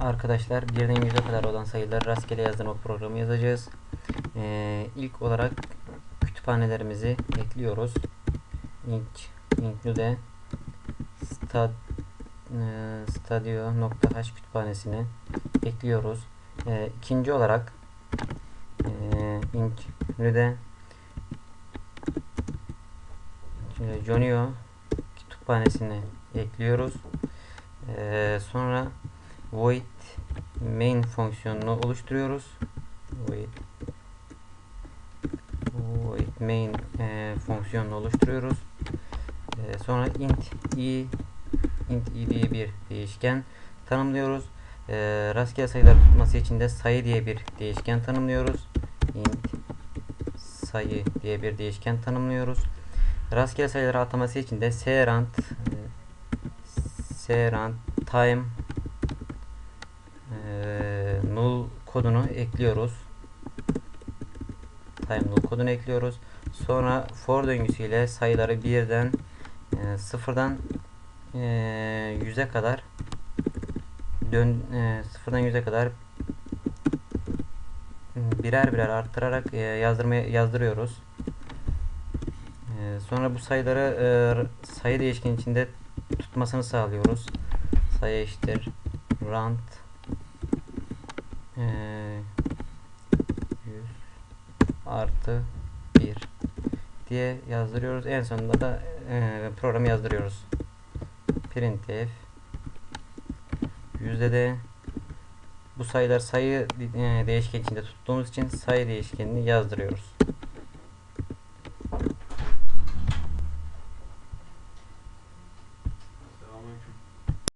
arkadaşlar birden 100'e kadar olan sayıları rastgele yazdırma programı yazacağız. Ee, ilk olarak kütüphanelerimizi ekliyoruz. int include stad e, stadio.h kütüphanesini ekliyoruz. Ee, ikinci olarak e, include e, Jonio kütüphanesini ekliyoruz. Ee, sonra void main fonksiyonunu oluşturuyoruz. Void void main e, fonksiyonunu oluşturuyoruz. Ee, sonra int i int i diye bir değişken tanımlıyoruz. Ee, rastgele sayılar tutması için de sayı diye bir değişken tanımlıyoruz. int sayı diye bir değişken tanımlıyoruz. Rastgele sayıları ataması için de serand serand time e, null kodunu ekliyoruz. Time null kodunu ekliyoruz. Sonra for döngüsüyle sayıları birden e, sıfırdan e, 100'e kadar dön e, sıfırdan 100'e kadar birer birer arttırarak e, yazdırmaya yazdırıyoruz. E, sonra bu sayıları e, sayı değişken içinde tutmasını sağlıyoruz. Sayı eşittir rand e, 100 artı 1 diye yazdırıyoruz. En sonunda da e, programı yazdırıyoruz. printf yüzde de bu sayılar sayı e, değişken içinde tuttuğumuz için sayı değişkenini yazdırıyoruz.